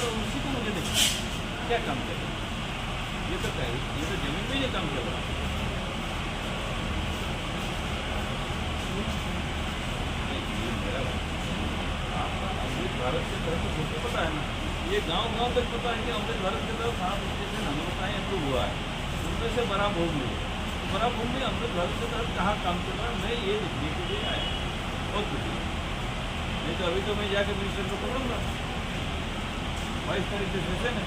तो उसी को मुझे देखना है। क्या काम कर रहे हैं? ये तो क्या है? ये तो ज़मीन में ही काम चल रहा है। मेरा अमृत भारत के तरफ़ तो सबको पता है ना। ये गाँव गाँव तक पता है कि अमृत भारत के तरफ़ कहाँ से नम्रताएँ अप्रूव हुआ है। उनमें से बड़ा भूमि। है तो बड़ा भूमि अमृत भारत के तरफ़ कहाँ काम चल रहा है? मैं ये तो अभी तो मैं जाके मिनिस्टर को पकड़ूँगा बाईस तारीख से सेशन है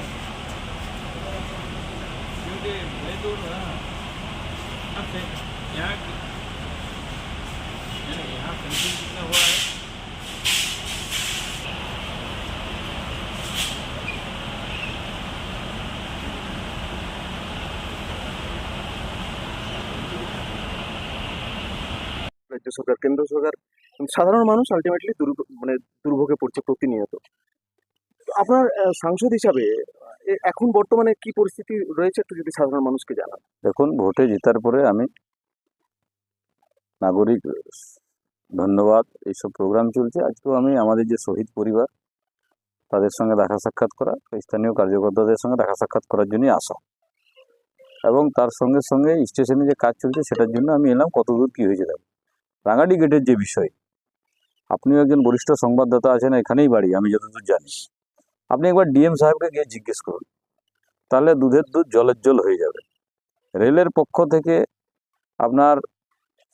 क्योंकि मैं तो हाँ। हाँ, आपसे यहाँ यहाँ फ़ंक्शन कितना हुआ है? सौ सरकार केंद्र सरकार সাধারণ মানুষ আলটিমেটলি মানে দুর্ভোগে পড়ছে প্রতিনিয়ত। আপনার সাংসদ হিসাবে এখন বর্তমানে কি পরিস্থিতি রয়েছে একটু যদি সাধারণ মানুষকে জানান। দেখুন, ভোটে জেতার পরে আমি নাগরিক, ধন্যবাদ, এইসব প্রোগ্রাম চলছে। আজকেও আমি আমাদের যে শহীদ পরিবার, তাদের সঙ্গে দেখা সাক্ষাৎ করা, স্থানীয় কার্যকর্তাদের সঙ্গে দেখা সাক্ষাৎ করার জন্যই আসা। এবং তার সঙ্গে সঙ্গে স্টেশনে যে কাজ চলছে, সেটার জন্য আমি এলাম কতদূর কী হয়েছে দেখ রাঙাটি গেটের যে বিষয় আপনিও একজন বরিষ্ঠ সংবাদদাতা আছেন, এখানেই বাড়ি, আমি যতদূর জানি। আপনি একবার ডিএম সাহেবকে গিয়ে জিজ্ঞেস করুন, তাহলে দুধের দুধ জলের জল হয়ে যাবে। রেলের পক্ষ থেকে আপনার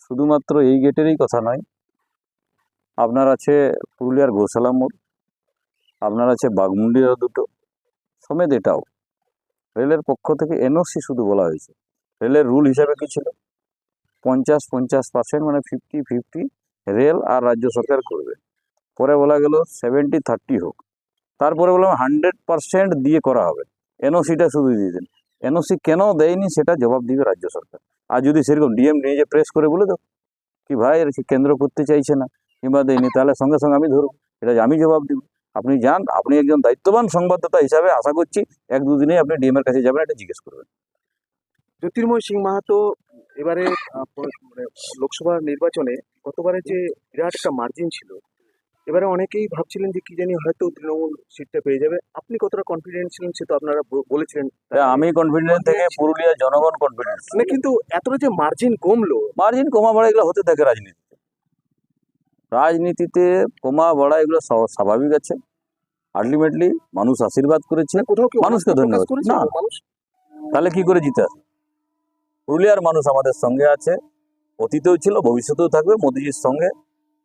শুধুমাত্র এই গেটেরই কথা নয়, আপনার আছে পুরুলিয়ার গোশালা মোড়, আপনার আছে বাগমুন্ডির দুটো, সমেত এটাও। রেলের পক্ষ থেকে এনওসি শুধু বলা হয়েছে। রেলের রুল হিসাবে কি ছিল? পঞ্চাশ পঞ্চাশ পার্সেন্ট মানে ফিফটি ফিফটি রেল আর রাজ্য সরকার করবে। পরে বলা গেল সেভেন্টি থার্টি হোক। তারপরে বললাম হান্ড্রেড পার্সেন্ট দিয়ে করা হবে। এনওসিটা শুধু দিয়ে দেন। এনওসি কেন দেয়নি সেটা জবাব দিবে রাজ্য সরকার। আর যদি সেরকম ডিএম যে প্রেস করে বলে দাও, কি ভাই এর কেন্দ্র করতে চাইছে না, কিংবা দেয়নি, তাহলে সঙ্গে সঙ্গে আমি ধরবো। এটা আমি জবাব দিব। আপনি যান, আপনি একজন দায়িত্ববান সংবাদদাতা হিসাবে আশা করছি এক দুদিনেই আপনি ডিএম এর কাছে যাবেন, এটা জিজ্ঞেস করবেন। জ্যোতির্ময় সিং মাহাতো এবারে মানে লোকসভা নির্বাচনে গতবারে যে বিরাট একটা মার্জিন ছিল এবারে অনেকেই ভাবছিলেন যে কি জানি হয়তো তৃণমূল সিটটা পেয়ে যাবে। আপনি কতটা কনফিডেন্ট ছিলেন সে তো আপনারা বলেছিলেন। আমি কনফিডেন্ট থেকে পুরুলিয়ার জনগণ কনফিডেন্ট মানে কিন্তু এতটা যে মার্জিন কমলো। মার্জিন কমা বাড়া এগুলো হতে থাকে রাজনীতিতে। রাজনীতিতে কমা বাড়া এগুলো স্বা- স্বাভাবিক আছে। আলটিমেটলি মানুষ আশীর্বাদ করেছে। কোথাও মানুষকে ধন্যবাদ। করেছে না। তাহলে কি করে জিতে আসবে? পুরুলিয়ার মানুষ আমাদের সঙ্গে আছে অতীতেও ছিল ভবিষ্যতেও থাকবে মোদিজির সঙ্গে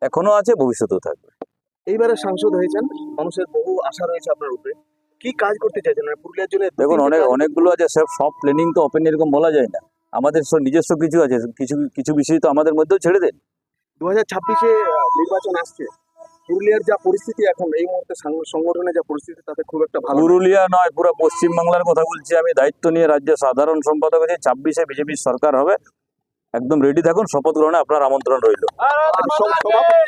এখনও আছে ভবিষ্যতেও থাকবে। এইবারে সাংসদ হয়েছেন মানুষের বহু আশা রয়েছে আপনার উপরে। কি কাজ করতে চাইছেন? মানে পুরুলিয়ার জন্য দেখুন অনেক অনেকগুলো আছে সব সব প্ল্যানিং তো ওপেন এরকম বলা যায় না। আমাদের সব নিজস্ব কিছু আছে কিছু কিছু বিষয় তো আমাদের মধ্যেও ছেড়ে দেন। দু হাজার ছাব্বিশে নির্বাচন আসছে। পুরুলিয়ার যা পরিস্থিতি এখন এই মুহূর্তে সংগঠনে সংগঠনের যা পরিস্থিতি তাতে খুব একটা ভালো। পুরুলিয়া নয় পুরো পশ্চিমবাংলার কথা বলছি আমি দায়িত্ব নিয়ে রাজ্যের সাধারণ সম্পাদক আছে ছাব্বিশে বিজেপির সরকার হবে একদম রেডি থাকুন শপথ গ্রহণে আপনার আমন্ত্রণ রইল